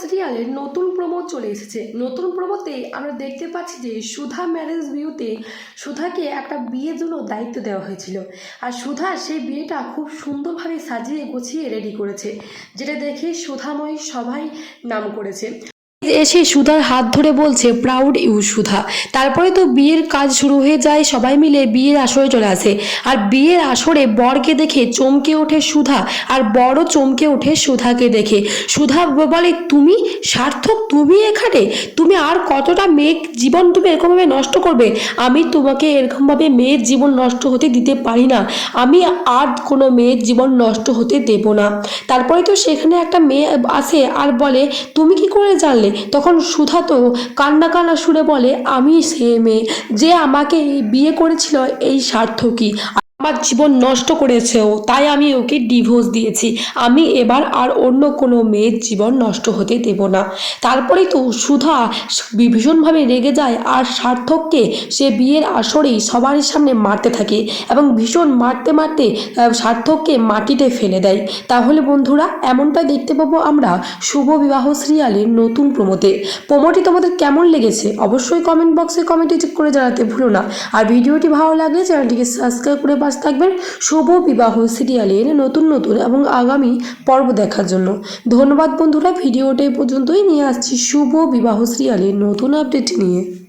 সিরিয়ালের নতুন প্রমো চলে এসেছে। নতুন প্রমোতে আমরা দেখতে পাচ্ছি যে সুধা ম্যারেজ ভিউতে সুধাকে একটা বিয়ের জন্য দায়িত্ব দেওয়া হয়েছিল। আর সুধা সেই বিয়েটা খুব সুন্দরভাবে সাজিয়ে গুছিয়ে রেডি করেছে, যেটা দেখে সুধাময় সবাই নাম করেছে। এসে সুধার হাত ধরে বলছে প্রাউড ইউ সুধা। তারপরে তো বিয়ের কাজ শুরু হয়ে যায়, সবাই মিলে বিয়ের আসরে চলে আসে। আর বিয়ের আসরে বরকে দেখে চমকে ওঠে সুধা, আর বড় চমকে ওঠে সুধাকে দেখে। সুধা বলে, তুমি সার্থক, তুমি এখানে? তুমি আর কতটা মেয়ের জীবন তুমি এরকমভাবে নষ্ট করবে? আমি তোমাকে এরকমভাবে মেয়ের জীবন নষ্ট হতে দিতে পারি না। আমি আর কোনো মেয়ের জীবন নষ্ট হতে দেব না। তারপরে তো সেখানে একটা মেয়ে আসে আর বলে, তুমি কি করে জানলে? তখন সুধা তো কান্না কান্না সুরে বলে, আমি সে মেয়ে, যে আমাকে বিয়ে করেছিল, এই সার্থকই আমার জীবন নষ্ট করেছে ও তাই আমি ওকে ডিভোর্স দিয়েছি। আমি এবার আর অন্য কোনো মেয়ের জীবন নষ্ট হতে দেব না। তারপরেই তো সুধা ভীষণভাবে রেগে যায় আর সার্থককে সে বিয়ের আসরেই সবার সামনে মারতে থাকে এবং ভীষণ মারতে মারতে সার্থককে মাটিতে ফেলে দেয়। তাহলে বন্ধুরা এমনটাই দেখতে পাবো আমরা শুভ বিবাহ সিরিয়ালের নতুন প্রমোতে প্রমোটি তোমাদের কেমন লেগেছে? অবশ্যই কমেন্ট বক্সে কমেন্টে করে জানাতে ভুলো না। আর ভিডিওটি ভালো লাগলে চ্যানেলটিকে সাবস্ক্রাইব করে পাশে থাকবেন শুভ বিবাহ সিরিয়ালের নতুন নতুন এবং আগামী পর্ব দেখার জন্য। ধন্যবাদ বন্ধুরা, ভিডিওটা পর্যন্তই। নিয়ে আসছি শুভ বিবাহ সিরিয়ালের নতুন আপডেট নিয়ে।